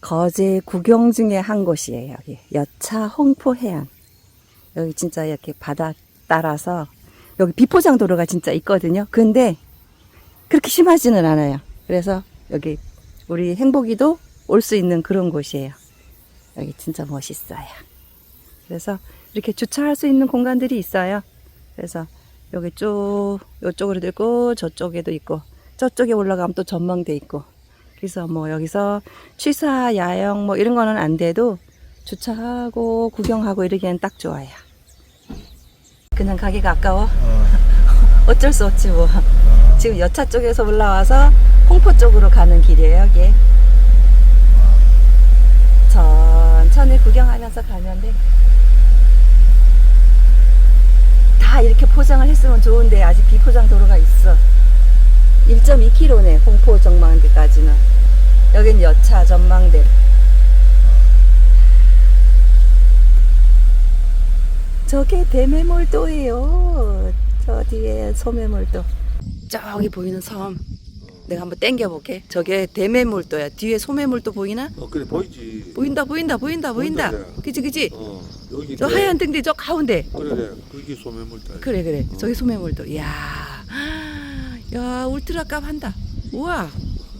거제 구경 중에 한 곳이에요. 여기 여차 홍포 해안. 여기 진짜 이렇게 바다 따라서 여기 비포장 도로가 진짜 있거든요. 근데 그렇게 심하지는 않아요. 그래서 여기 우리 행복이도 올 수 있는 그런 곳이에요. 여기 진짜 멋있어요. 그래서 이렇게 주차할 수 있는 공간들이 있어요. 그래서 여기 쭉 이쪽으로도 있고 저쪽에도 있고 저쪽에 올라가면 또 전망대 있고 그래서 뭐 여기서 취사 야영 뭐 이런 거는 안 돼도 주차하고 구경하고 이러기엔 딱 좋아요. 그냥 가기가 아까워. 어. 어쩔 수 없지 뭐. 지금 여차 쪽에서 올라와서 홍포 쪽으로 가는 길이에요 여기. 천천히 구경하면서 가면 돼. 다 이렇게 포장을 했으면 좋은데 아직 비포장 도로가 있어. 1.2km네 홍포 전망대까지는. 여긴 여차 전망대. 저게 대매몰도예요. 저 뒤에 소매몰도. 저기 보이는 섬. 내가 한번 땡겨볼게. 저게 대매몰도야. 뒤에 소매몰도 보이나? 어 그래 보이지. 보인다, 보인다, 보인다, 보인다. 보인다, 그치, 그치? 어 여기 저 하얀 등대 저 가운데. 그래 그래 그게 소매물다. 그래, 그래. 저기 소매몰도. 이야. 야, 울트라 값 한다. 우와.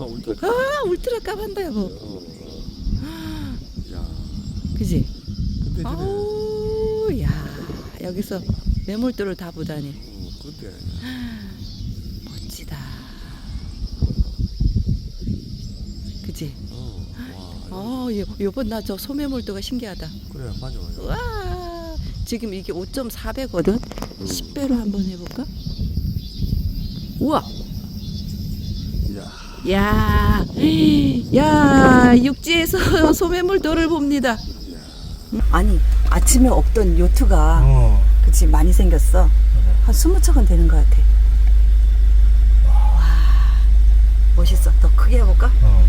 어 울다. 아, 울트라값 한다, 여보. 어. 야 그지? 근데 아우, 야. 여기서 매몰도를 다 보다니. 어 근데 멋지다. 그지? 어와 어, 요, 요번 나저 소매몰도가 신기하다. 그래 맞아. 와, 지금 이게 5.4배거든? 10배로 한번 해볼까? 우와! 야 야, 야, 육지에서 소매몰도를 봅니다. 아니, 아침에 없던 요트가, 어. 그치, 많이 생겼어. 한 20척은 되는 것 같아. 와, 멋있어. 더 크게 해볼까? 어.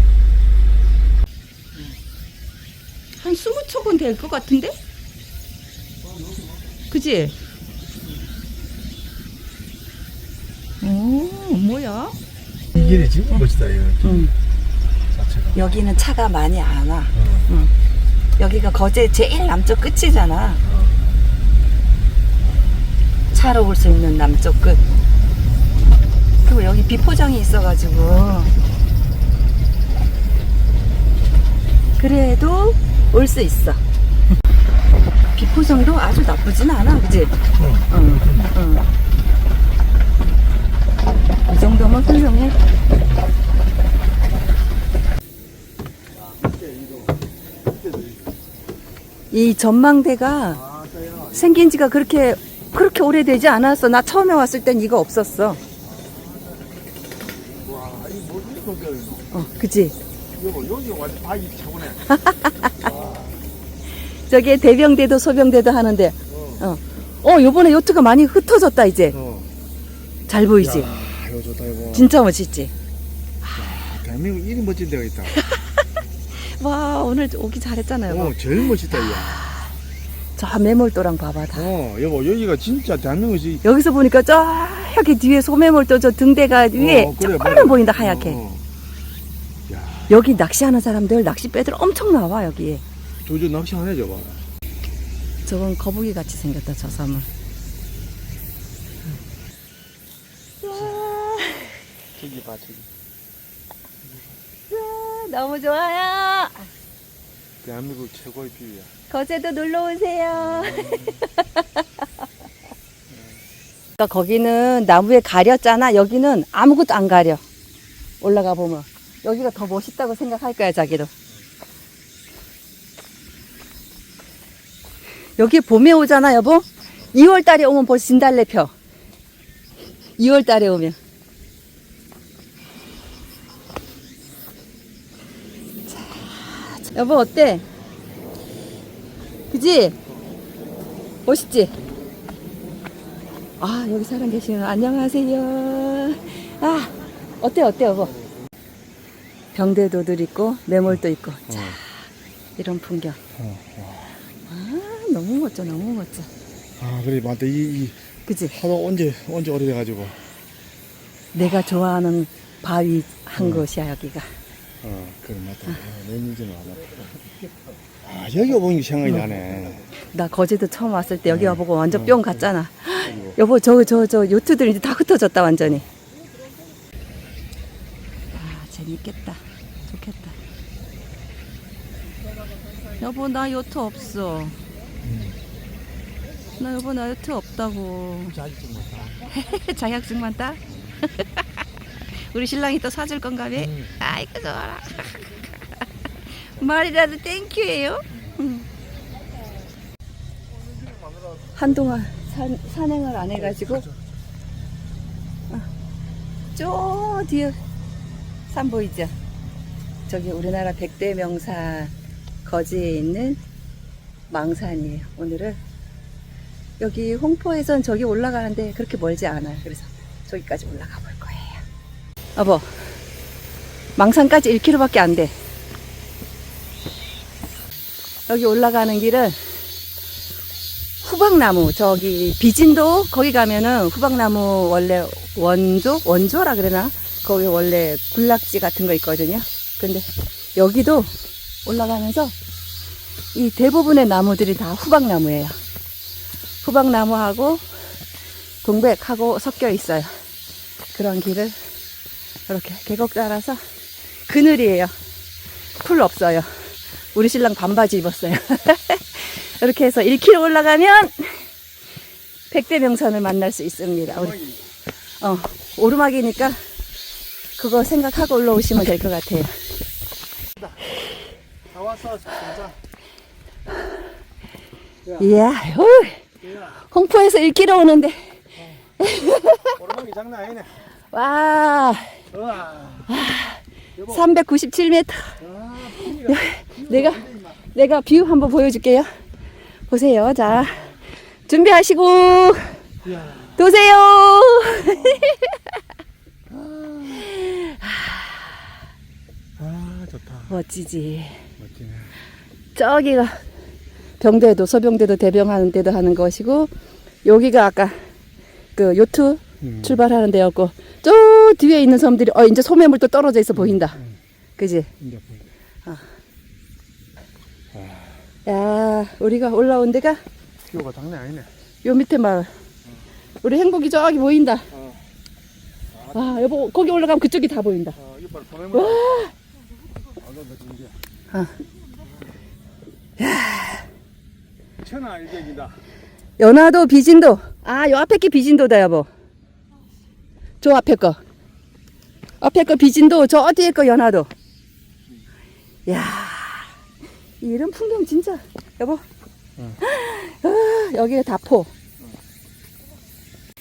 한 20척은 될 것 같은데? 그지? 오, 뭐야? 이게 지금 멋지다 이거 응. 자체가. 여기는 차가 많이 안 와. 어. 여기가 거제 제일 남쪽 끝이잖아. 어. 차로 올 수 있는 남쪽 끝. 그리고 여기 비포장이 있어가지고. 그래도 올 수 있어. 비포장도 아주 나쁘진 않아, 그지? 어. 응, 응. 이 정도면 훌륭해. 이 전망대가 생긴 지가 그렇게, 그렇게 오래되지 않았어. 나 처음에 왔을 땐 이거 없었어. 와이 뭐지 이거 어, 그지? 여기 완전 바위 차고네. 저게 대병대도 소병대도 하는데, 어. 어, 요번에 요트가 많이 흩어졌다, 이제. 어. 잘 보이지? 야 이거 좋다 이거. 진짜 멋있지? 대한민국 이리 멋진 데가 있다. 와, 오늘 오기 잘했잖아요. 어 제일 멋있다 이거. 저 매몰도랑 봐봐, 다. 어 여보 여기가 진짜 대한민국이 여기서 보니까 저기 뒤에 소매몰도 저 등대가 위에 어, 그래, 조금만 맞아. 보인다, 하얗게. 어, 어. 야 여기 낚시하는 사람들 낚시배들 엄청 나와, 여기에. 조조 낚시 하네 저거. 저건 거북이 같이 생겼다, 저 섬은. 저기 봐 저기. 너무 좋아요. 대한민국 최고의 뷰야. 거제도 놀러 오세요. 그러니까 거기는 나무에 가렸잖아. 여기는 아무것도 안 가려. 올라가 보면 여기가 더 멋있다고 생각할 거야, 자기도. 여기 봄에 오잖아, 여보. 2월 달에 오면 벌써 진달래 펴. 2월 달에 오면. 여보 어때? 그지? 멋있지? 아, 여기 사람 계시네요. 안녕하세요. 아, 어때, 어때, 여보? 병대도들 있고, 매몰도 있고. 자, 이런 풍경. 어, 아, 너무 멋져, 너무 멋져. 아 그래 맞다 이, 이 그지? 하도 언제 언제 오래돼가지고 내가 좋아하는 바위 한 곳이야, 여기가. 어, 그래 맞다. 어, 내 문제는 안 맞다. 아 여기 오보니 생각이 나네. 나 거제도 처음 왔을 때 여기 와보고 완전 뿅 갔잖아. 여보 저 저 저 요트들 이제 다 흩어졌다 완전히. 아 재밌겠다. 좋겠다. 여보 나 요트 없어. 나 여보 나 요트 없다고. 자격증만 따? 우리 신랑이 또 사줄 건가 봐? 아이고 좋아라. 말이라도 땡큐예요. 한동안 산, 산행을 안 해가지고 어, 저 뒤에 산 보이죠? 저기 우리나라 백대 명사 거지에 있는 망산이에요. 오늘은 여기 홍포에선 저기 올라가는데 그렇게 멀지 않아요. 그래서 저기까지 올라가 볼 거예요. 여보, 망산까지 1km밖에 안 돼. 여기 올라가는 길은 후박나무 저기 비진도 거기 가면은 후박나무 원래 원조 원조라 그러나 거기 원래 군락지 같은 거 있거든요. 근데 여기도 올라가면서 이 대부분의 나무들이 다 후박나무예요. 후박나무하고 동백하고 섞여 있어요. 그런 길을 이렇게 계곡 따라서 그늘이에요. 풀 없어요. 우리 신랑 반바지 입었어요. 이렇게 해서 1km 올라가면 백대명산을 만날 수 있습니다. 우리. 어, 오르막이니까 그거 생각하고 올라오시면 될 것 같아요. 다 왔어 진짜. 이야, 후, 홍포에서 1km 오는데, 오르막이 장난 아니네. 와. 397m. 아, 내가, 내가 뷰 한번 보여줄게요. 보세요. 자, 준비하시고. 도세요! 아 좋다. 멋지지. 멋지네. 저기가 병대도 서병대도 대병하는 데도 하는 것이고 여기가 아까 그 요트 음. 출발하는 데였고 저 뒤에 있는 섬들이 어 이제 소매물도 떨어져 있어 보인다. 음. 그지? 이제 보인다. 야 우리가 올라온 데가 뷰가 장난 아니네. 요 밑에 마을. 우리 행복이 저기 보인다. 어. 아 여보 거기 올라가면 그쪽이 다 보인다. 어, 보내면. 아. 어. 천하 일격이다. 연화도 비진도. 아 요 앞에 게 비진도다 여보. 저 앞에 거. 앞에 거 비진도 저 뒤에 거 연화도. 야 이런 풍경 진짜 여보. 응. 아, 여기가 다포.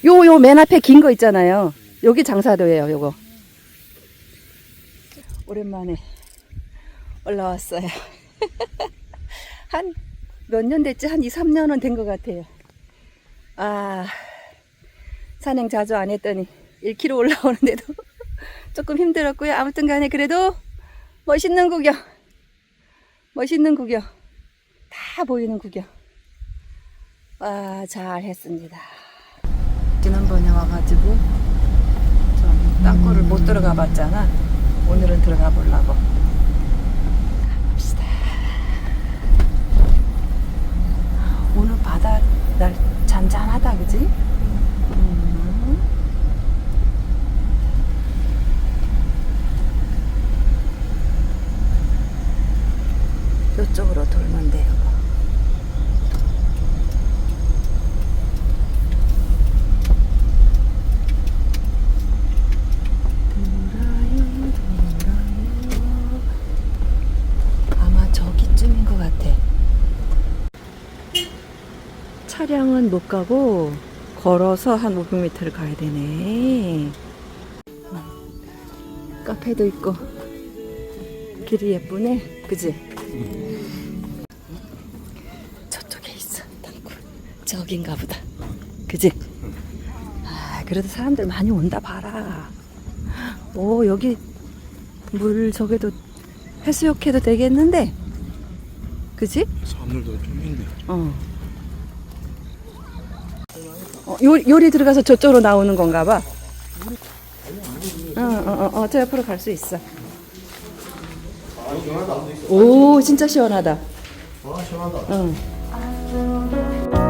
요 요 맨 앞에 긴 거 있잖아요. 여기 장사도예요 요거. 오랜만에 올라왔어요. 한 몇 년 됐지? 한 2, 3년은 된 것 같아요. 아, 산행 자주 안 했더니 1km 올라오는데도 조금 힘들었고요. 아무튼 간에 그래도 멋있는 구경. 멋있는 구경. 다 보이는 구경. 와, 잘 했습니다. 지난번에 와가지고 좀 땅굴을 못 들어가 봤잖아. 오늘은 들어가 보려고. 가봅시다. 오늘 바다 날 잔잔하다, 그지? 음. 이쪽으로 돌면 돼요. 돌아요, 돌아요. 아마 저기쯤인 것 같아. 차량은 못 가고 걸어서 한 500m를 가야 되네. 음. 카페도 있고 길이 예쁘네, 그지? 저쪽에 있어, 땅굴. 저긴가 보다, 그지? 아, 그래도 사람들 많이 온다 봐라. 오, 여기 물 저기도 해수욕해도 되겠는데, 그지? 사람들도 좀 있네. 어. 어, 요, 요리 들어가서 저쪽으로 나오는 건가 봐. 어, 어, 어, 어, 저 옆으로 갈 수 있어. 오, 진짜 시원하다. 아, 시원하다. 응.